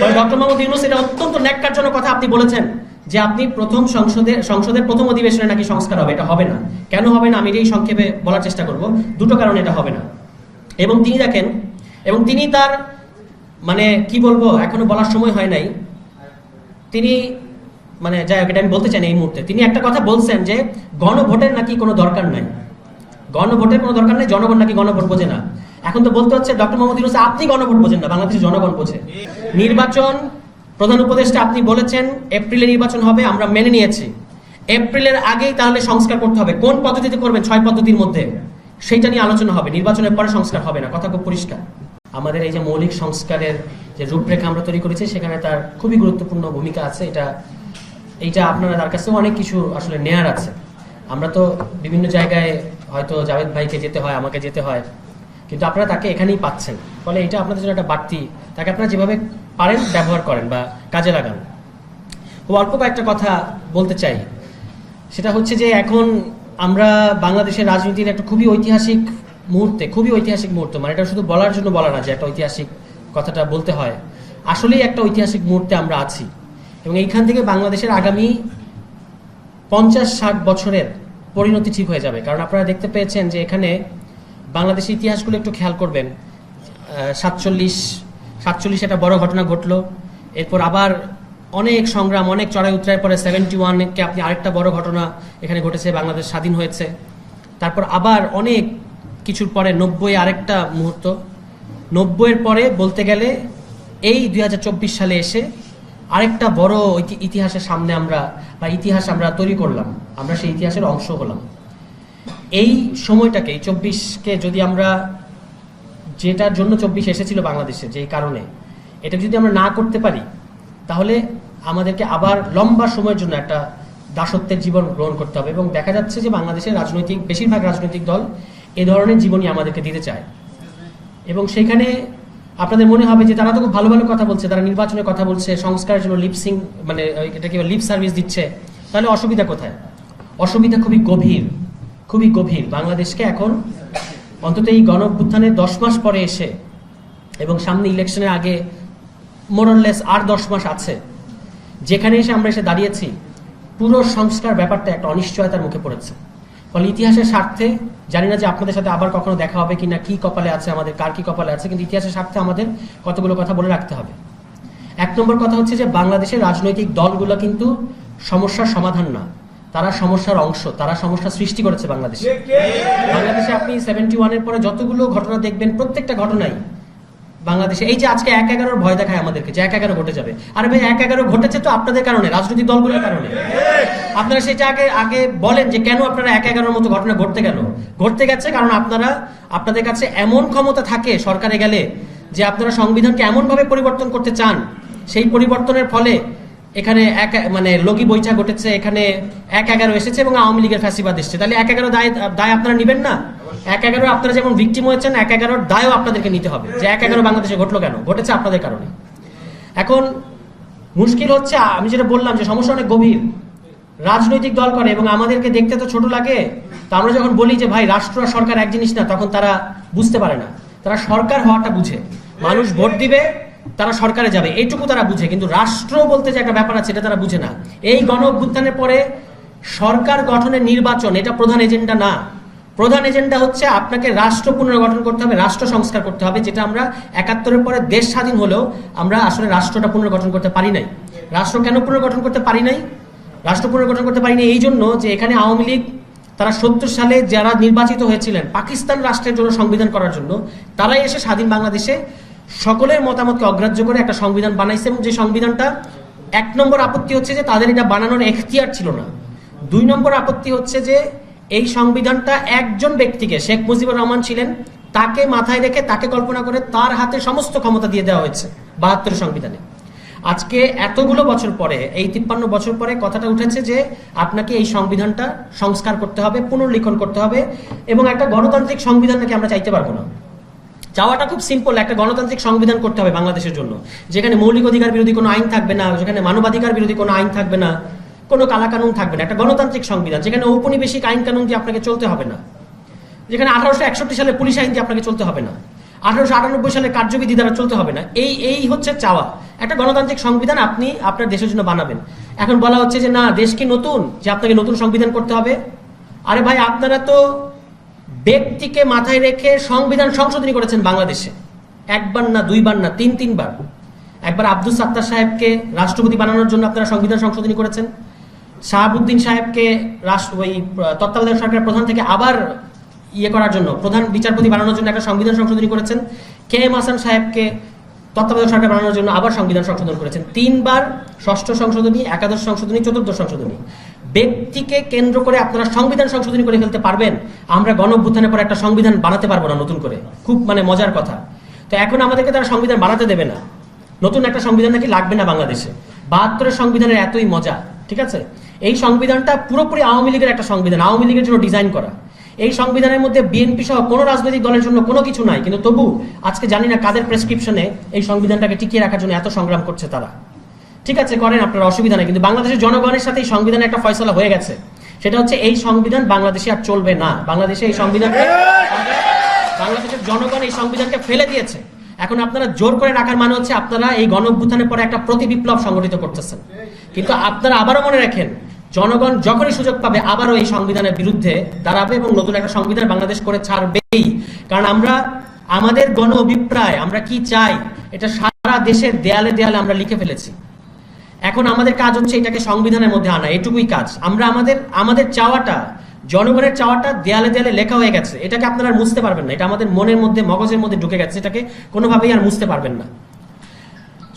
Doctor Mohammad Yunus, এটা অত্যন্ত ন্যাক্কারজনক কথা আপনি বলেছেন যে আপনি প্রথম সংসদে, সংসদের প্রথম অধিবেশনে নাকি সংস্কার হবে। এটা হবে না। কেন হবে না? আমি সংক্ষেপে বলার চেষ্টা করব। দুটো কারণে এটা হবে না। এবং তিনি দেখেন, এবং তিনি তার মানে কি বলব, এখনও বলার সময় হয় নাই। তিনি মানে যাই হোক, এটা আমি বলতে চাই এই মুহূর্তে। তিনি একটা কথা বলছেন যে গণভোটের নাকি কোনো দরকার নাই। গণভোটের কোনো দরকার নেই, জনগণ নাকি গণভোট বোঝে না। এখন তো বলতে হচ্ছে ডক্টর মোহাম্মদ ইউনুস, আপনি গণভোট বোঝেন না, বাংলাদেশের জনগণ বোঝে। নির্বাচন, প্রধান উপদেষ্টা আপনি বলেছেন, এপ্রিলে নির্বাচন হবে, আমরা মেনে নিয়েছি। এপ্রিলের আগেই তাহলে সংস্কার করতে হবে। কোন পদ্ধতিতে করবেন, ছয় পদ্ধতির মধ্যে? সেইটা নিয়ে আলোচনা হবে। নির্বাচনের পরে সংস্কার হবে না, কথা খুব পরিষ্কার। আমাদের এই যে মৌলিক সংস্কারের যে রূপরেখা আমরা তৈরি করেছি, সেখানে তার খুবই গুরুত্বপূর্ণ ভূমিকা আছে। এটা, এইটা আপনারা তার কাছেও অনেক কিছু আসলে নেয়ার আছে। আমরা তো বিভিন্ন জায়গায় হয়তো জাভেদ ভাইকে যেতে হয়, আমাকে যেতে হয়। কিন্তু আপনারা তাকে এখানেই পাচ্ছেন। ফলে এটা আপনাদের জন্য একটা বাড়তি, তাকে আপনারা যেভাবে পারেন, ব্যবহার করেন বা কাজে লাগান। খুব অল্প কয়েকটা কথা বলতে চাই। সেটা হচ্ছে যে এখন আমরা বাংলাদেশের রাজনীতির একটা খুবই ঐতিহাসিক মুহূর্তে, খুবই ঐতিহাসিক মুহূর্ত মানে এটা শুধু বলার জন্য বলা না যে একটা ঐতিহাসিক কথাটা বলতে হয়। আসলেই একটা ঐতিহাসিক মুহূর্তে আমরা আছি। এবং এইখান থেকে বাংলাদেশের আগামী পঞ্চাশ ষাট বছরের পরিণতি ঠিক হয়ে যাবে। কারণ আপনারা দেখতে পেয়েছেন যে এখানে বাংলাদেশের ইতিহাসগুলো একটু খেয়াল করবেন। সাতচল্লিশ সাতচল্লিশ একটা বড় ঘটনা ঘটলো। এরপর আবার অনেক সংগ্রাম, অনেক চড়াই উতরায় পরে সেভেন্টি ওয়ানকে আপনি আরেকটা বড় ঘটনা এখানে ঘটেছে, বাংলাদেশ স্বাধীন হয়েছে। তারপর আবার অনেক কিছুর পরে নব্বই আরেকটা মুহূর্ত। নব্বইয়ের পরে বলতে গেলে এই দু হাজার চব্বিশ সালে এসে আরেকটা বড় ইতিহাসের সামনে আমরা বা ইতিহাস আমরা তৈরি করলাম। আমরা সেই ইতিহাসের অংশ হলাম। এই সময়টাকে, এই চব্বিশকে যদি আমরা যেটার জন্য চব্বিশ এসেছিল বাংলাদেশে, যেই কারণে এটা যদি আমরা না করতে পারি, তাহলে আমাদেরকে আবার লম্বা সময়ের জন্য একটা দাসত্বের জীবন গ্রহণ করতে হবে। এবং দেখা যাচ্ছে যে বাংলাদেশের রাজনৈতিক, বেশিরভাগ রাজনৈতিক দল এ ধরনের জীবনই আমাদেরকে দিতে চায়। এবং সেখানে আপনাদের মনে হবে যে তারা তো খুব ভালো ভালো কথা বলছে, তারা নির্বাচনের কথা বলছে, সংস্কারের জন্য লিপসিং মানে এটা কি লিপ সার্ভিস দিচ্ছে। তাহলে অসুবিধা কোথায়? অসুবিধা খুবই গভীর। খুবই গভীর। বাংলাদেশকে এখন অন্তত এই গণ অভ্যুত্থানের দশ মাস পরে এসে এবং সামনে ইলেকশনের আগে মোরললেস আর দশ মাস আছে, যেখানে এসে আমরা এসে দাঁড়িয়েছি, পুরো সংস্কার ব্যাপারটা একটা অনিশ্চয়তার মুখে পড়েছে। ফলে ইতিহাসের স্বার্থে, জানি না যে আপনাদের সাথে আবার কখনো দেখা হবে কিনা, কি কপালে আছে আমাদের, কার কি কপালে আছে, কিন্তু ইতিহাসের স্বার্থে আমাদের কতগুলো কথা বলে রাখতে হবে। এক নম্বর কথা হচ্ছে যে বাংলাদেশের রাজনৈতিক দলগুলো কিন্তু সমস্যার সমাধান না। তারা সমস্যার অংশ, তারা সমস্যা সৃষ্টি করেছে বাংলাদেশে। বাংলাদেশে আপনি সেভেন্টি ওয়ানের পরে যতগুলো ঘটনা দেখবেন, প্রত্যেকটা ঘটনাই বাংলাদেশে। এই যে আজকে এক এগারোর ভয় দেখায় আমাদেরকে যে এক এগারো ঘটে যাবে। আরে ভাই, এক এগারো ঘটেছে তো আপনাদের কারণে, রাজনৈতিক দলগুলোর কারণে। আপনারা সেটা আগে আগে বলেন যে কেন আপনারা এক এগারোর মতো ঘটনা ঘটতে গেল? ঘটতে গেছে কারণ আপনারা, আপনাদের কাছে এমন ক্ষমতা থাকে সরকারে গেলে যে আপনারা সংবিধানকে এমনভাবে পরিবর্তন করতে চান, সেই পরিবর্তনের ফলে এখানে এক মানে লগি বৈঠা ঘটেছে এখানে এক এগারো এসেছে এবং আওয়ামী লীগের ফ্যাসিবাদ এসেছে। তাহলে এক এগারো দায় দায় আপনারা নেবেন না? এক এগারো আপনারা যেমন ভিকটিম হয়েছেন এক এগারোর দায়ও আপনাদেরকে নিতে হবে। যে এক এগারো বাংলাদেশে ঘটলো কেন? ঘটেছে আপনাদের কারণে। এখন মুশকিল হচ্ছে আমি যেটা বললাম যে সমস্যা অনেক গভীর। রাজনৈতিক দল করে এবং আমাদেরকে দেখতে তো ছোট লাগে তো আমরা যখন বলি যে ভাই রাষ্ট্র আর সরকার এক জিনিস না তখন তারা বুঝতে পারে না। তারা সরকার হওয়াটা বুঝে। মানুষ ভোট দিবে তারা সরকারে যাবে, এইটুকু তারা বুঝে। কিন্তু রাষ্ট্র বলতে যে একটা ব্যাপার আছে, এটা তারা বুঝে না। এই গণ অভ্যুত্থানের পরে সরকার গঠনের নির্বাচন, এটা প্রধান এজেন্ডা না। প্রধান এজেন্ডা হচ্ছে আপনাকে রাষ্ট্র পুনর্গঠন করতে হবে, রাষ্ট্র সংস্কার করতে হবে, যেটা আমরা একাত্তরের পরে দেশ স্বাধীন হলেও আমরা আসলে রাষ্ট্রটা পুনর্গঠন করতে পারি নাই। রাষ্ট্র কেন পুনর্গঠন করতে পারি নাই? রাষ্ট্র পুনর্গঠন করতে পারিনি এই জন্য যে এখানে আওয়ামী লীগ, তারা সত্তর সালে যারা নির্বাচিত হয়েছিলেন, পাকিস্তান রাষ্ট্রের জন্য সংবিধান করার জন্য, তারাই এসে স্বাধীন বাংলাদেশে সকলের মতামতকে অগ্রাহ্য করে একটা সংবিধান বানাইছে এবং যে সংবিধানটা এক নম্বর আপত্তি হচ্ছে যে তাদের এটা বানানোর এখতিয়ার ছিল না। দুই নম্বর আপত্তি হচ্ছে যে এই সংবিধানটা একজন ব্যক্তিকে, শেখ মুজিবুর রহমান ছিলেন, তাকে মাথায় রেখে তাকে কল্পনা করে তার হাতে সমস্ত ক্ষমতা দিয়ে দেওয়া হয়েছে বাহাত্তর সংবিধানে। আজকে এতগুলো বছর পরে, এই তিপ্পান্ন বছর পরে কথাটা উঠেছে যে আপনাকে এই সংবিধানটা সংস্কার করতে হবে, পুনর্লিখন করতে হবে এবং একটা গণতান্ত্রিক সংবিধান নাকি আমরা চাইতে পারব না। চাওয়াটা খুব সিম্পল একটা গণতান্ত্রিক সংবিধান করতে হবে বাংলাদেশের জন্য। যেখানে মৌলিক অধিকার বিরোধী কোনো আইন থাকবে না, যেখানে মানবাধিকার বিরোধী কোনো আইন থাকবে না, কোনো কালাকানুন থাকবে না, একটা গণতান্ত্রিক সংবিধান। যেখানে ঔপনিবেশিক আইন কানুন দিয়ে আপনাকে চলতে হবে না। যেখানে আঠারোশো একষট্টি সালে পুলিশ আইন দিয়ে আপনাকে চলতে হবে না। আঠারোশো আটানব্বই সালের কার্যবিধি দ্বারা চলতে হবে না। এই এই হচ্ছে চাওয়া। একটা গণতান্ত্রিক সংবিধান আপনি আপনার দেশের জন্য বানাবেন। এখন বলা হচ্ছে যে, না, দেশ কি নতুন? যে আপনাকে নতুন সংবিধান করতে হবে? আরে ভাই, আপনারা তো ব্যক্তিকে মাথায় রেখে সংবিধান সংশোধনী করেছেন বাংলাদেশে। একবার না দুইবার না তিন তিনবার। একবার আব্দুল সাত্তার সাহেবকে রাষ্ট্রপতি বানানোর জন্য আপনারা সংবিধান সংশোধনী করেছেন। শাহাবুদ্দিন সাহেবকে রাষ্ট্র ওই তত্ত্বাবধায়ক সরকারের প্রধান থেকে আবার ইয়ে করার জন্য, প্রধান বিচারপতি বানানোর জন্য একটা সংবিধান সংশোধনী করেছেন। কে এম হাসান সাহেবকে তত্ত্বাবধায়ক সরকার বানানোর জন্য আবার সংবিধান সংশোধন করেছেন। তিনবার ষষ্ঠ সংশোধনী, একাদশ সংশোধনী, চতুর্থ সংশোধনী। ব্যক্তিকে কেন্দ্র করে আপনারা সংবিধান সংশোধনী করে ফেলতে পারবেন, আমরা গণ অভ্যুত্থানের পর একটা সংবিধান বানাতে পারব না নতুন করে। খুব মানে মজার কথা। তো এখন আমাদেরকে তারা সংবিধান বানাতে দেবে না। নতুন একটা সংবিধান নাকি লাগবে না বাংলাদেশে। বাহাত্তরের সংবিধানের এতই মজা, ঠিক আছে? এই সংবিধানটা পুরোপুরি আওয়ামী লীগের একটা সংবিধান, আওয়ামী লীগের জন্য ডিজাইন করা। এই সংবিধানের মধ্যে বিএনপি সহ কোনো রাজনৈতিক দলের জন্য কোনো কিছু নাই। কিন্তু তবু, আজকে জানি না কাদের প্রেসক্রিপশনে এই সংবিধানটাকে টিকিয়ে রাখার জন্য এত সংগ্রাম করছে তারা। ঠিক আছে, করেন, আপনার অসুবিধা নেই। কিন্তু বাংলাদেশের জনগণের সাথে এই সংবিধানে একটা ফয়সলা হয়ে গেছে। সেটা হচ্ছে, এই সংবিধান বাংলাদেশে আর চলবে না। বাংলাদেশে এই সংবিধানকে বাংলাদেশের জনগণ এই সংবিধানকে ফেলে দিয়েছে। এখন আপনারা জোর করে রাখার মানে হচ্ছে, আপনারা এই গণঅভ্যুত্থানের পরে একটা প্রতি বিপ্লব সংগঠিত করতেছেন। কিন্তু আপনারা আবারও মনে রাখেন, জনগণ যখনই সুযোগ পাবে, আবারও এই সংবিধানের বিরুদ্ধে দাঁড়াবে এবং নতুন একটা সংবিধান বাংলাদেশ করে ছাড়বেই। কারণ আমরা, আমাদের গণ অভিপ্রায় আমরা কি চাই, এটা সারা দেশের দেয়ালে দেয়ালে আমরা লিখে ফেলেছি। এখন আমাদের কাজ হচ্ছে এটাকে সংবিধানের মধ্যে আনা, এটুকুই কাজ। আমরা আমাদের আমাদের চাওয়াটা, জনগণের চাওয়াটা দেয়ালে দেয়ালে লেখা হয়ে গেছে। এটাকে আপনারা মুছতে পারবেন না। এটা আমাদের মনের মধ্যে, মগজের মধ্যে ঢুকে গেছে। এটাকে কোনোভাবেই আর মুছতে পারবেন না।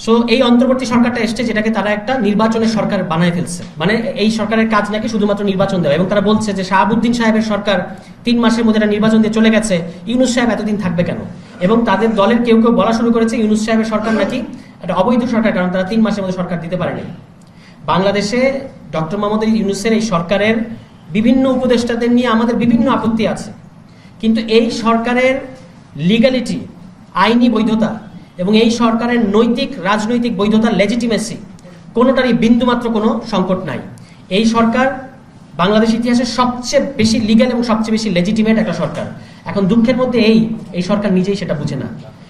সো এই অন্তর্বর্তী সরকারটা এসছে যেটাকে তারা একটা নির্বাচনের সরকার বানায় ফেলছে। মানে এই সরকারের কাজ নাকি শুধুমাত্র নির্বাচন দেওয়া। এবং তারা বলছে যে শাহাবুদ্দিন সাহেবের সরকার তিন মাসের মধ্যে একটা নির্বাচন দিয়ে চলে গেছে। ইউনুস সাহেব এতদিন থাকবে কেন? এবং তাদের দলের কেউ কেউ বলা শুরু করেছে, ইউনুস সাহেবের সরকার নাকি একটা অবৈধ সরকার, কারণ তারা তিন মাসের মধ্যে সরকার দিতে পারেনি। বাংলাদেশে ডক্টর মোহাম্মদ ইউনুসের এই সরকারের বিভিন্ন উপদেষ্টাদের নিয়ে আমাদের বিভিন্ন আপত্তি আছে। কিন্তু এই সরকারের লিগ্যালিটি আইনি বৈধতা এবং এই সরকারের নৈতিক, রাজনৈতিক বৈধতা লেজিটিমেসি কোনোটারই বিন্দুমাত্র কোনো সংকট নাই। এই সরকার বাংলাদেশ ইতিহাসে সবচেয়ে বেশি লিগ্যাল এবং সবচেয়ে বেশি লেজিটিমেট একটা সরকার। এখন দুঃখের মধ্যে এই এই সরকার নিজেই সেটা বুঝে না।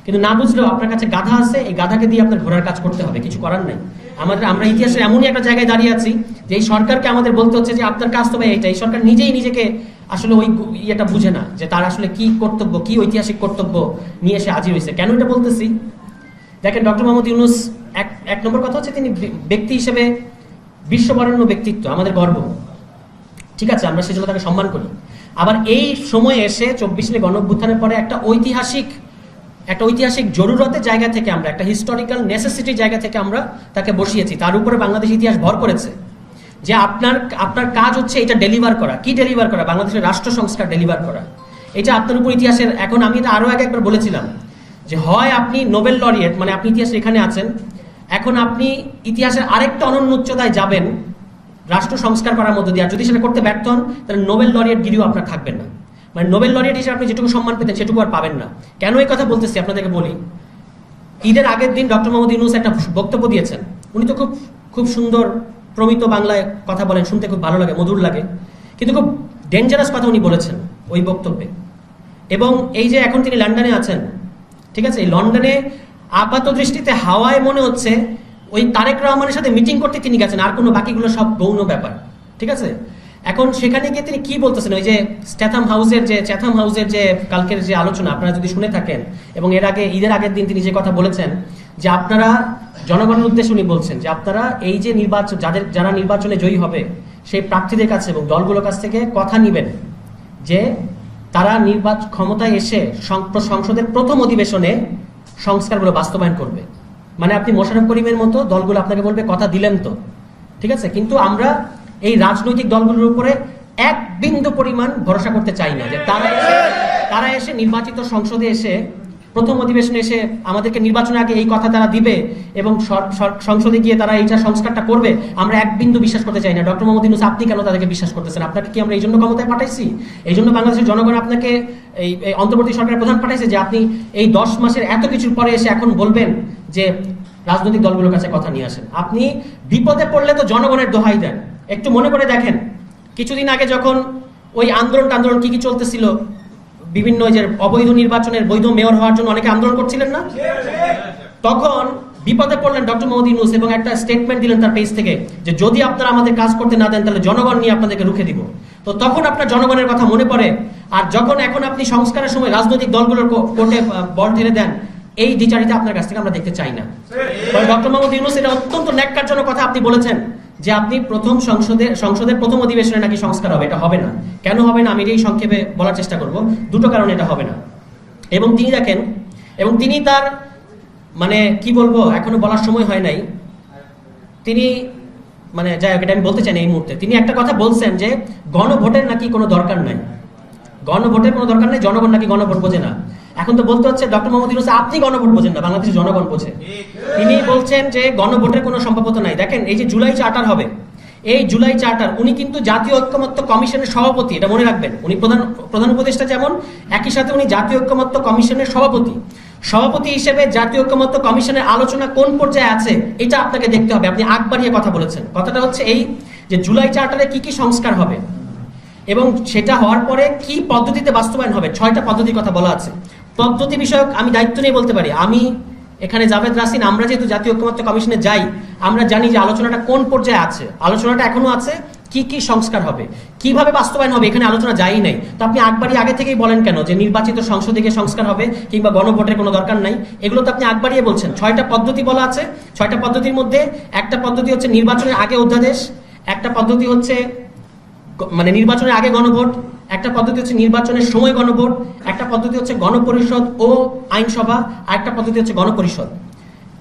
কিন্তু না বুঝলেও আপনার কাছে গাধা আছে, এই গাধাকে দিয়ে আপনার ঘোরার কাজ করতে হবে, কিছু করার নাই। আমাদের, আমরা ইতিহাসের এমনই একটা জায়গায় দাঁড়িয়ে আছি, যে এই সরকারকে আমাদের বলতে হচ্ছে যে আপনার কাজ তো ভাই এইটা এই সরকার নিজেই নিজেকে আসলে ওই ইয়েটা বুঝে না, যে তার আসলে কি কর্তব্য, কি ঐতিহাসিক কর্তব্য নিয়ে এসে হাজির হয়েছে। কেন এটা বলতেছি? দেখেন, ডক্টর মোহাম্মদ ইউনুস এক এক নম্বর কথা হচ্ছে তিনি ব্যক্তি হিসেবে বিশ্ববরণ্য ব্যক্তিত্ব, আমাদের গর্ব। ঠিক আছে, আমরা সেজন্য তাকে সম্মান করি। আবার এই সময়ে এসে চব্বিশ গণ অভ্যুত্থানের পরে একটা ঐতিহাসিক একটা ঐতিহাসিক জরুরতের জায়গা থেকে আমরা, একটা হিস্টোরিক্যাল নেসেসিটির জায়গা থেকে আমরা তাকে বসিয়েছি। তার উপরে বাংলাদেশ ইতিহাস ভর করেছে। যে আপনার আপনার কাজ হচ্ছে এটা ডেলিভার করা। কি ডেলিভার করা? বাংলাদেশের রাষ্ট্র সংস্কার ডেলিভার করা। এটা আপনার উপর ইতিহাসের, এখন আমি এটা আরও আগে একবার বলেছিলাম, যে হয় আপনি নোবেল লরিয়েট মানে আপনি ইতিহাসের এখানে আছেন, এখন আপনি ইতিহাসের আরেকটা অনন্য উচ্চতায় যাবেন, রাষ্ট্র সংস্কার করার মধ্য দিয়ে। আর যদি সেটা করতে ব্যর্থ হন, তাহলে নোবেল লরিয়েট গিরিও আপনার থাকবেন না। মানে নোবেল লরিয়েট হিসেবে আপনি যেটুকু সম্মান পেতেন, সেটুকু আর পাবেন না। কেন এই কথা বলতেছি? আপনাদেরকে বলি। ঈদের আগের দিন ডক্টর মোহাম্মদ ইউনুস একটা বক্তব্য দিয়েছেন। উনি তো খুব খুব সুন্দর প্রমিত বাংলায় কথা বলেন, শুনতে খুব ভালো লাগে, মধুর লাগে। কিন্তু খুব ডেঞ্জারাস কথা উনি বলেছেন ওই বক্তব্যে। এবং এই যে এখন তিনি লন্ডনে আছেন, ঠিক আছে? এই লন্ডনে আপাত দৃষ্টিতে হাওয়ায় মনে হচ্ছে ওই তারেক রহমানের সাথে মিটিং করতে তিনি গেছেন, আর কোনো বাকিগুলো সব গৌণ ব্যাপার, ঠিক আছে? এখন সেখানে গিয়ে তিনি কি বলতেছেন? ওই যে স্ট্যাথাম হাউসের যে চ্যাথাম হাউসের যে কালকের যে আলোচনা, আপনারা যদি শুনে থাকেন, এবং এর আগে, ঈদের আগের দিন তিনি যে কথা বলেছেন, যে আপনারা, জনগণের উদ্দেশ্যে উনি বলছেন, যে আপনারা এই যে নির্বাচন, যাদের, যারা নির্বাচনে জয়ী হবে, সেই প্রার্থীদের কাছে এবং দলগুলোর কাছ থেকে কথা নিবেন, যে তারা নির্বাচন ক্ষমতায় এসে সংসদের প্রথম অধিবেশনে সংস্কারগুলো বাস্তবায়ন করবে। মানে আপনি মোশারফ করিমের মতো দলগুলো আপনাকে বলবে, কথা দিলেন তো। ঠিক আছে? কিন্তু আমরা এই রাজনৈতিক দলগুলোর উপরে এক বিন্দু পরিমাণ ভরসা করতে চাই না যে তারা এসে তারা এসে নির্বাচিত সংসদে এসে, প্রথম অধিবেশনে এসে আমাদেরকে নির্বাচনের আগে এই কথা তারা দিবে এবং সংসদে গিয়ে তারা এইটা সংস্কারটা করবে, আমরা এক বিন্দু বিশ্বাস করতে চাই না। ডক্টর মোহাম্মদ ইউনুস, আপনি কেন তাদেরকে বিশ্বাস করতেছেন? আপনাকে কি আমরা এই জন্য ক্ষমতায় পাঠাইছি? এই জন্য বাংলাদেশের জনগণ আপনাকে এই অন্তর্বর্তী সরকারের প্রধান পাঠাইছে যে আপনি এই দশ মাসের এত কিছুর পরে এসে এখন বলবেন যে রাজনৈতিক দলগুলোর কাছে কথা নিয়ে আসেন। আপনি বিপদে পড়লে তো জনগণের দোহাই দেন। একটু মনে করে দেখেন কিছুদিন আগে যখন ওই আন্দোলন টান্দোলন কি কি চলতেছিল বিভিন্ন যে অবৈধ নির্বাচনের বৈধ মেয়র হওয়ার জন্য অনেকে আন্দোলন করছিলেন না? তখন বিপদে পড়লেন ডক্টর মোহাম্মদ ইউনুস এবং একটা স্টেটমেন্ট দিলেন তার পেজ থেকে যে যদি আপনারা আমাদের কাজ করতে না দেন তাহলে জনগণ নিয়ে আপনাদেরকে রুখে দিব। তো তখন আপনার জনগণের কথা মনে পড়ে আর যখন এখন আপনি সংস্কারের সময় রাজনৈতিক দলগুলোর কোর্টে বল ঠেলে দেন এই দ্বিচারিতা আপনার কাছ থেকে আমরা দেখতে চাই না। ডক্টর মোহাম্মদ ইউনুস এটা অত্যন্ত ন্যাক্কারজনক কথা আপনি বলেছেন। যে আপনি প্রথম সংসদে, সংসদের প্রথম অধিবেশনে নাকি সংস্কার হবে, এটা হবে না। কেন হবে না আমি এই সংক্ষেপে বলার চেষ্টা করব। দুটো কারণে এটা হবে না। এবং তিনি দেখেন, এবং তিনি তার মানে কি বলব, এখনও বলার সময় হয় নাই। তিনি মানে যাই হোক, এটা আমি বলতে চাই এই মুহূর্তে। তিনি একটা কথা বলছেন যে গণভোটের নাকি কোনো দরকার নাই। গণভোটের কোনো দরকার নেই, জনগণ নাকি গণভোট বোঝে না। এখন তো বলতে হচ্ছে ডক্টর মোহাম্মদ ইউনুস, আপনি গণভোট বোঝেন না বাংলাদেশের জনগণ বোঝে। তিনি বলছেন যে গণভোটের কোনো সম্ভাবনা নাই। দেখেন, এই যে জুলাই চার্টার হবে, এই জুলাই চার্টার, উনি কিন্তু জাতীয় ঐক্যমত্য কমিশনের সভাপতি, এটা মনে রাখবেন। উনি প্রধান প্রধান উপদেষ্টা যেমন, একই সাথে উনি জাতীয় ঐক্যমত্য কমিশনের সভাপতি। সভাপতি হিসেবে জাতীয় ঐক্যমত্য কমিশনের আলোচনা কোন পর্যায়ে আছে, এটা আপনাকে দেখতে হবে। আপনি আগ বাড়িয়ে কথা বলেছেন। কথাটা হচ্ছে এই যে জুলাই চার্টারে কি কি সংস্কার হবে এবং সেটা হওয়ার পরে কি পদ্ধতিতে বাস্তবায়ন হবে, ছয়টা পদ্ধতির কথা বলা আছে। পদ্ধতি বিষয়ক আমি দায়িত্ব নিয়ে বলতে পারি। আমি এখানে জাভেদ রাসিন, আমরা যেহেতু জাতীয় ঐক্যমত্য কমিশনে যাই, আমরা জানি যে আলোচনাটা কোন পর্যায়ে আছে। আলোচনাটা এখনও আছে, কি কি সংস্কার হবে, কীভাবে বাস্তবায়ন হবে, এখানে আলোচনা যাই নাই। তো আপনি আকবারই আগে থেকেই বলেন কেন যে নির্বাচিত সংসদে গিয়ে সংস্কার হবে কিংবা গণভোটের কোনো দরকার নাই? এগুলো তো আপনি আকবারিয়ে বলছেন। ছয়টা পদ্ধতি বলা আছে। ছয়টা পদ্ধতির মধ্যে একটা পদ্ধতি হচ্ছে নির্বাচনের আগে অধ্যাদেশ, একটা পদ্ধতি হচ্ছে মানে নির্বাচনের আগে গণভোট একটা পদ্ধতি হচ্ছে নির্বাচনের সময় গণভোট, একটা পদ্ধতি হচ্ছে গণপরিষদ ও আইনসভা, আর একটা পদ্ধতি হচ্ছে গণপরিষদ।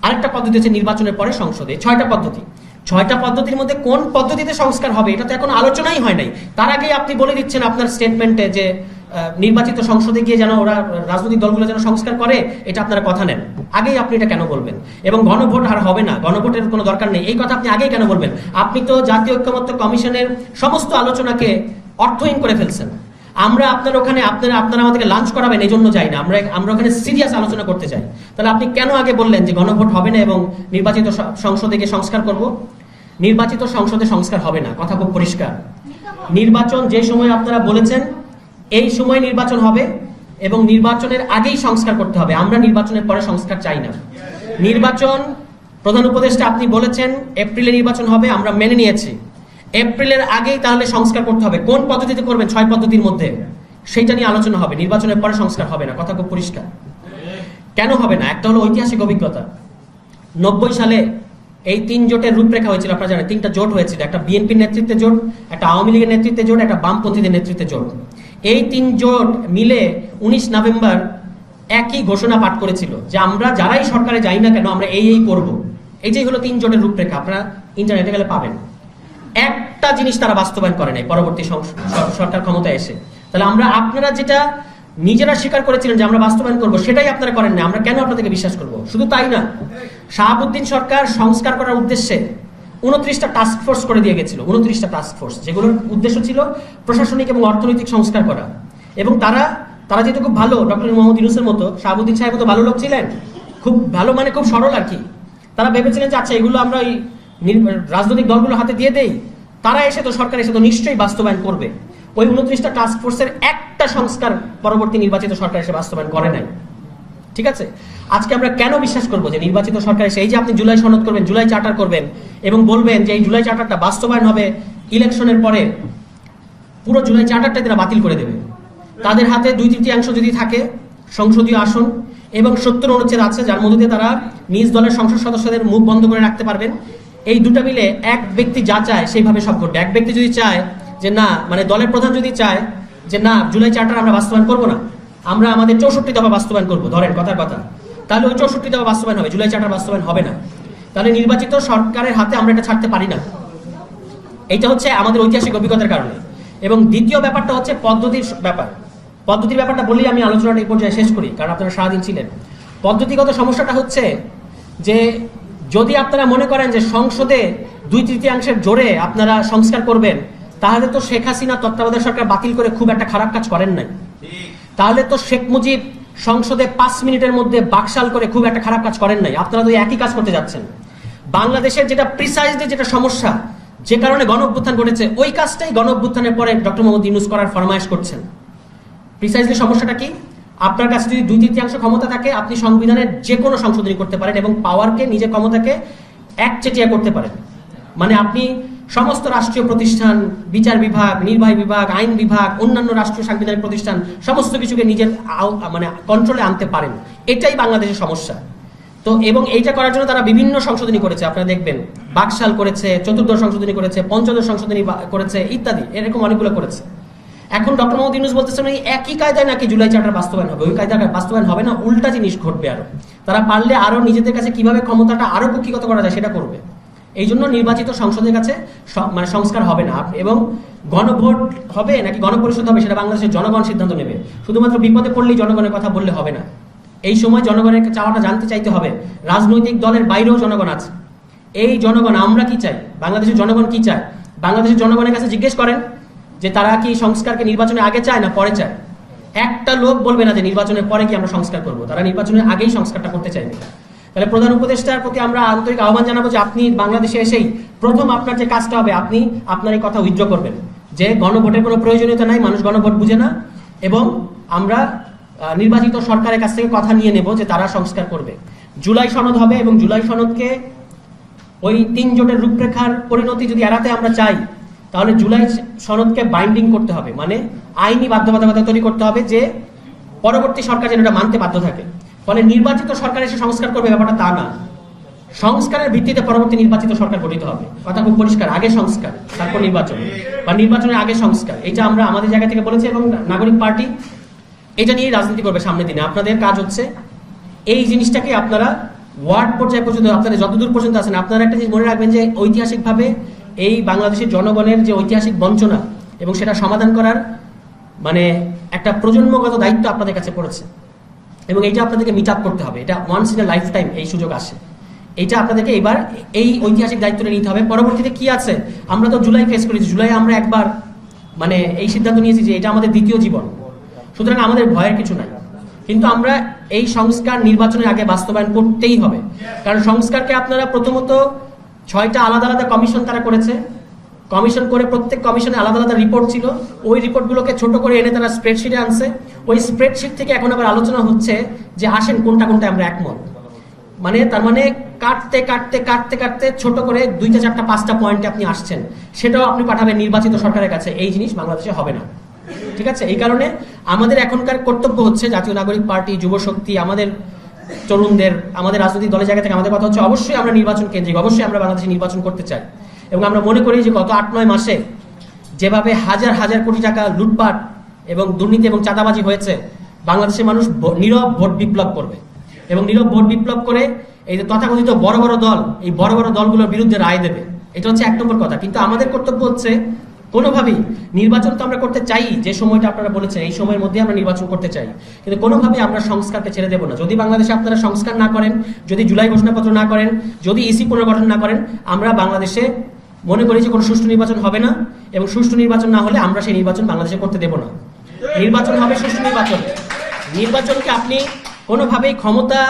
আরেকটা পদ্ধতি হচ্ছে নির্বাচনের পরে সংসদে, ছয়টা পদ্ধতি। ছয়টা পদ্ধতির মধ্যে কোন পদ্ধতিতে সংস্কার হবে এটা তো এখন আলোচনাই হয় নাই। তার আগেই আপনি বলে দিচ্ছেন আপনার স্টেটমেন্টে যে নির্বাচিত সংসদে গিয়ে যেন ওরা রাজনৈতিক দলগুলো যেন সংস্কার করে, এটা আপনারা কথা নেন। আগেই আপনি এটা কেন বলবেন? এবং গণভোট আর হবে না, গণভোটের কোনো দরকার নেই। এই কথা আপনি আগেই কেন বলবেন? আপনি তো জাতীয় ঐক্যমত্য কমিশনের সমস্ত আলোচনাকে অর্থহীন করে ফেলছেন। আমরা আপনার ওখানে, আপনারা আপনারা আমাদেরকে লাঞ্চ করাবেন, এই জন্য যাই না। আমরা আমরা ওখানে সিরিয়াস আলোচনা করতে চাই। তাহলে আপনি কেন আগে বললেন যে গণভোট হবে না এবং নির্বাচিত সংসদে গিয়ে সংস্কার করব? নির্বাচিত সংসদে সংস্কার হবে না। কথা খুব পরিষ্কার। নির্বাচন যে সময় আপনারা বলেছেন, এই সময় নির্বাচন হবে এবং নির্বাচনের আগেই সংস্কার করতে হবে। আমরা নির্বাচনের পরে সংস্কার চাই না। নির্বাচন, প্রধান উপদেষ্টা আপনি বলেছেন, এপ্রিলে নির্বাচন হবে, আমরা মেনে নিয়েছি। এপ্রিলের আগেই তাহলে সংস্কার করতে হবে। কোন পদ্ধতিতে করবেন ছয় পদ্ধতির মধ্যে? সেইটা নিয়ে আলোচনা হবে। নির্বাচনের পরে সংস্কার হবে না। কথা খুব পরিষ্কার। কেন হবে না? একটা হলো ঐতিহাসিক অভিজ্ঞতা। নব্বই সালে এই তিন জোটের রূপরেখা হয়েছিল, আপনারা জানেন, তিনটা জোট হয়েছিল। একটা বিএনপির নেতৃত্বে জোট, একটা আওয়ামী লীগের নেতৃত্বে জোট, একটা বামপন্থীদের নেতৃত্বে জোট। এই তিন জোট মিলে উনিশ নভেম্বর একই ঘোষণা পাঠ করেছিল যে আমরা যারাই সরকারে যাই না কেন, আমরা এই এই করব। এই যে হলো তিন জোটের রূপরেখা। আপনারা ইন্টারনেটে গেলে পাবেন। একটা জিনিস তারা বাস্তবায়ন করে নাই, পরবর্তী সরকার ক্ষমতায় এসে। তাহলে আমরা আপনারা যেটা নিজেরা স্বীকার করেছিলেন যে আমরা বাস্তবায়ন করব, সেটাই আপনারা করেন না আমরা কেন আপনাদেরকে বিশ্বাস করব? শুধু তাই না, শাহাবুদ্দিন সরকার সংস্কার করার উদ্দেশ্যে উনত্রিশটা টাস্ক ফোর্স করে দিয়ে গেছিল, উনত্রিশটা টাস্ক ফোর্স যেগুলোর উদ্দেশ্য ছিল প্রশাসনিক এবং অর্থনৈতিক সংস্কার করা। এবং তারা তারা যেহেতু খুব ভালো, ডক্টর মোহাম্মদ ইউনুসের মতো, শাহাবুদ্দিন সাহেব তো ভালো লোক ছিলেন, খুব ভালো মানে খুব সরল আর কি। তারা ভেবেছিলেন যে আচ্ছা এগুলো আমরা ওই রাজনৈতিক দলগুলো হাতে দিয়ে দেই, তারা এসে তো সরকার এসে তো নিশ্চয়ই বাস্তবায়ন করবে। ওই উনত্রিশটা টাস্ক ফোর্সের একটা সংস্কার পরবর্তী নির্বাচিত সরকার এসে বাস্তবায়ন করে নাই। ঠিক আছে? আজকে আমরা কেন বিশ্বাস করব যে নির্বাচিত সরকার এসে এই যে আপনি জুলাই সনদ করবেন, জুলাই চার্টার করবেন এবং বলবেন যে এই জুলাই চার্টারটা বাস্তবায়ন হবে ইলেকশনের পরে, পুরো জুলাই চার্টারটা তারা বাতিল করে দেবে। তাদের হাতে দুই তৃতীয়াংশ যদি থাকে, সংসদীয় আসন এবং সত্তর অনুচ্ছেদ আছে, যার মধ্যে দিয়ে তারা নিজ দলের সংসদ সদস্যদের মুখ বন্ধ করে রাখতে পারবেন। এই দুটা মিলে এক ব্যক্তি যা চায় সেইভাবে সব ঘটবে। এক ব্যক্তি যদি চায় যে না মানে দলের প্রধান যদি চায় যে না, জুলাই চার্টার আমরা বাস্তবায়ন করব না, আমরা আমাদের চৌষট্টি দফা বাস্তবায়ন করব, ধরেন কথার কথা। তাহলে ওই চৌষট্টি দফা বাস্তবায়ন হবে, জুলাই চার্টার বাস্তবায়ন হবে না। তাহলে নির্বাচিত সরকারের হাতে আমরা এটা ছাড়তে পারি না। এইটা হচ্ছে আমাদের ঐতিহাসিক অভিজ্ঞতার কারণে। এবং দ্বিতীয় ব্যাপারটা হচ্ছে পদ্ধতির ব্যাপার। পদ্ধতির ব্যাপারটা বলেই আমি আলোচনাটা এই পর্যায়ে শেষ করি, কারণ আপনারা সারাদিন ছিলেন। পদ্ধতিগত সমস্যাটা হচ্ছে যে যদি আপনারা মনে করেন যে সংসদে দুই তৃতীয়াংশের জোরে আপনারা সংস্কার করবেন, তাহলে তো শেখ হাসিনা তত্ত্বাবধায়ক সরকার বাতিল করে খুব একটা খারাপ কাজ করেন নাই। তাহলে তো শেখ মুজিব সংসদে পাঁচ মিনিটের মধ্যে বাকশাল করে খুব একটা খারাপ কাজ করেন নাই। আপনারা তো একই কাজ করতে যাচ্ছেন। বাংলাদেশের যেটা প্রিসাইজলি যেটা সমস্যা, যে কারণে গণ ঘটেছে, ওই কাজটাই গণ পরে ডক্টর মোহাম্মদ ইউনুস করার ফরমায়েশ করছেন। প্রিসাইজলি সমস্যাটা কি? আপনার কাছে যদি দুই তৃতীয়াংশ ক্ষমতা থাকে, আপনি সংবিধানের যে কোনো সংশোধনী করতে পারেন এবং পাওয়ারকে নিজের ক্ষমতাকে একচেটিয়া করতে পারেন। মানে আপনি সমস্ত রাষ্ট্রীয় প্রতিষ্ঠান, বিচার বিভাগ, নির্বাহী বিভাগ, আইন বিভাগ, অন্যান্য রাষ্ট্রীয় সাংবিধানিক প্রতিষ্ঠান, সমস্ত কিছুকে নিজের মানে কন্ট্রোলে আনতে পারেন। এটাই বাংলাদেশের সমস্যা। তো এবং এইটা করার জন্য তারা বিভিন্ন সংশোধনী করেছে, আপনারা দেখবেন। বাকশাল করেছে, চতুর্দশ সংশোধনী করেছে, পঞ্চদশ সংশোধনী করেছে, ইত্যাদি। এরকম অনেকগুলো করেছে। এখন ডক্টর মোহাম্মদ ইউনুস বলতেছেন এই একই কায়দায় নাকি জুলাই চার্টার বাস্তবায়ন হবে? ওই কায়দা বাস্তবায়ন হবে না, উল্টা জিনিস ঘটবে আরও। তারা পারলে আরও নিজেদের কাছে কীভাবে ক্ষমতাটা আরও কুক্ষিগত করা যায় সেটা করবে। এই জন্য নির্বাচিত সংসদের কাছে মানে সংস্কার হবে না। এবং গণভোট হবে নাকি গণপরিষদ হবে সেটা বাংলাদেশের জনগণ সিদ্ধান্ত নেবে। শুধুমাত্র বিপদে পড়লেই জনগণের কথা বললে হবে না। এই সময় জনগণের চাওয়াটা জানতে চাইতে হবে। রাজনৈতিক দলের বাইরেও জনগণ আছে। এই জনগণ, আমরা কি চাই? বাংলাদেশের জনগণ কি চায়? বাংলাদেশের জনগণের কাছে জিজ্ঞেস করেন। যে তারা কি সংস্কারকে নির্বাচনের আগে চায় না পরে চায়? একটা লোক বলবে না যে নির্বাচনের পরে কি আমরা সংস্কার করব। তারা নির্বাচনের আগেই সংস্কারটা করতে চাইবে। তাহলে প্রধান উপদেষ্টার প্রতি আমরা আন্তরিক আহ্বান জানাব যে আপনি বাংলাদেশে এসেই প্রথম আপনার যে কাজটা হবে, আপনি আপনার এই কথা উইথড্র করবেন। যে গণভোটের কোনো প্রয়োজনীয়তা নাই, মানুষ গণভোট বুঝে না এবং আমরা নির্বাচিত সরকারের কাছ থেকে কথা নিয়ে নেব যে তারা সংস্কার করবে। জুলাই সনদ হবে এবং জুলাই সনদকে ওই তিন জোটের রূপরেখার পরিণতি যদি এড়াতে আমরা চাই তাহলে জুলাই সনদকে বাইন্ডিং করতে হবে। মানে আইনি বাধ্যবাধকতা তৈরি করতে হবে যে পরবর্তী সরকার যেন এটা মানতে বাধ্য থাকে। ফলে নির্বাচিত সরকার এসে সংস্কার করবে ব্যাপারটা তা না। সংস্কারের ভিত্তিতে পরবর্তী নির্বাচিত সরকার গঠিত হবে। কথা খুব পরিষ্কার, আগে সংস্কার, তারপর নির্বাচন। বা নির্বাচনের আগে সংস্কার এটা আমরা আমাদের জায়গা থেকে বলেছি এবং নাগরিক পার্টি এটা নিয়ে রাজনীতি করবে সামনের দিনে। আপনাদের কাজ হচ্ছে এই জিনিসটাকে আপনারা ওয়ার্ড পর্যায়ে পর্যন্ত, আপনারা যতদূর পর্যন্ত আছেন, আপনারা একটা জিনিস মনে রাখবেন যে ঐতিহাসিকভাবে এই বাংলাদেশের জনগণের যে ঐতিহাসিক বঞ্চনা এবং সেটা সমাধান করার মানে একটা প্রজন্মগত দায়িত্ব আপনাদের কাছে পড়েছে। এবং এইটা আপনাদেরকে মিট আপ করতে হবে। এটা once in a lifetime এই সুযোগ আসে। এইটা আপনাদেরকে এবার এই ঐতিহাসিক দায়িত্বটা নিতে হবে। পরবর্তীতে কি আছে? আমরা তো জুলাই ফেস করেছি। জুলাই আমরা একবার মানে এই সিদ্ধান্ত নিয়েছি যে এটা আমাদের দ্বিতীয় জীবন। সুতরাং আমাদের ভয়ের কিছু নাই। কিন্তু আমরা এই সংস্কার নির্বাচনের আগে বাস্তবায়ন করতেই হবে। কারণ সংস্কারকে আপনারা প্রথমত ছয়টা আলাদা আলাদা কমিশন তারা করেছে। কমিশন করে প্রত্যেক কমিশনে আলাদা আলাদা রিপোর্ট ছিল। ওই রিপোর্টগুলোকে ছোট করে এনে তারা স্প্রেডশিটে আনছে। ওই স্প্রেডশিট থেকে এখন আবার আলোচনা হচ্ছে যে আসেন কোনটা কোনটা আমরা একমত। মানে তার মানে কাটতে কাটতে কাটতে কাটতে ছোট করে দুইটা, চারটা, পাঁচটা পয়েন্টে আপনি আসছেন। সেটাও আপনি পাঠাবেন নির্বাচিত সরকারের কাছে। এই জিনিস বাংলাদেশে হবে না। ঠিক আছে? এই কারণে আমাদের এখনকার কর্তব্য হচ্ছে জাতীয় নাগরিক পার্টি, যুব শক্তি, আমাদের তরুণদের, আমাদের রাজনৈতিক দলের জায়গা থেকে আমাদের কথা হচ্ছে অবশ্যই আমরা নির্বাচন কেন্দ্রিক, অবশ্যই আমরা বাংলাদেশে নির্বাচন করতে চাই। এবং আমরা মনে করি যে গত আট নয় মাসে যেভাবে হাজার হাজার কোটি টাকা লুটপাট এবং দুর্নীতি এবং চাঁদাবাজি হয়েছে, বাংলাদেশের মানুষ নীরব ভোট বিপ্লব করবে। এবং নীরব ভোট বিপ্লব করে এই যে তথাকথিত বড় বড় দল, এই বড় বড় দলগুলোর বিরুদ্ধে রায় দেবে। এটা হচ্ছে এক নম্বর কথা। কিন্তু আমাদের কর্তব্য হচ্ছে কোনোভাবেই নির্বাচন তো আমরা করতে চাই, যে সময়টা আপনারা বলেছেন, এই সময়ের মধ্যে আমরা নির্বাচন করতে চাই। কিন্তু কোনোভাবেই আমরা সংস্কারকে ছেড়ে দেবো না। যদি বাংলাদেশে আপনারা সংস্কার না করেন, যদি জুলাই ঘোষণাপত্র না করেন, যদি ইসি পুনর্গঠন না করেন, আমরা বাংলাদেশে মনে করি যে কোনো সুষ্ঠু নির্বাচন হবে না, এবং সুষ্ঠু নির্বাচন না হলে আমরা সেই নির্বাচন বাংলাদেশে করতে দেব না। নির্বাচন হবে সুষ্ঠু নির্বাচন। নির্বাচনকে আপনি কোনোভাবেই ক্ষমতা,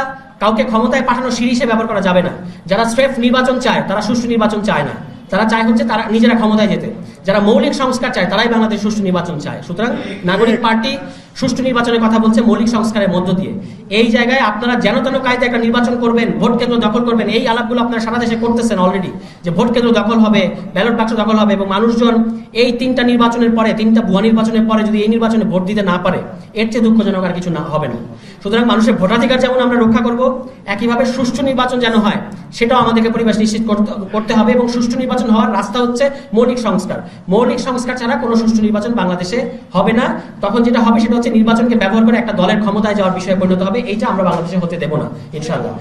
কাউকে ক্ষমতায় পাঠানো সিঁড়ি হিসেবে ব্যবহার করা যাবে না। যারা স্রেফ নির্বাচন চায়, তারা সুষ্ঠু নির্বাচন চায় না। তারা চায় হচ্ছে তারা নিজেরা ক্ষমতায় যেতে। যারা মৌলিক সংস্কার চায়, তারাই বাংলাদেশ সুষ্ঠু নির্বাচন চায়। সুতরাং নাগরিক পার্টি সুষ্ঠু নির্বাচনের কথা বলছে মৌলিক সংস্কারের মধ্য দিয়ে। এই জায়গায় আপনারা যেন তেন কায়দা একটা নির্বাচন করবেন, ভোট কেন্দ্র দখল করবেন, এই আলাপগুলো আপনারা সারা দেশে করতেছেন অলরেডি যে ভোট কেন্দ্র দখল হবে ব্যালট বাক্স দখল হবে এবং মানুষজন এই তিনটা নির্বাচনের পরে, তিনটা ভুয়া নির্বাচনের পরে যদি এই নির্বাচনে ভোট দিতে না পারে, এর চেয়ে দুঃখজনক আর কিছু না, হবে না। সুতরাং মানুষের ভোটাধিকার যেমন আমরা রক্ষা করব, একইভাবে সুষ্ঠু নির্বাচন যেন হয়, সেটাও আমাদেরকে পরিবেশ নিশ্চিত করতে হবে এবং সুষ্ঠু নির্বাচন হওয়ার রাস্তা হচ্ছে মৌলিক সংস্কার। মৌলিক সংস্কার ছাড়া কোনো সুষ্ঠু নির্বাচন বাংলাদেশে হবে না। তখন যেটা হবে সেটা হচ্ছে নির্বাচনকে ব্যবহার করে একটা দলের ক্ষমতায় যাওয়ার বিষয়ে পরিণত হবে, এইটা আমরা বাংলাদেশে হতে দেবো না, ইনশাআল্লাহ।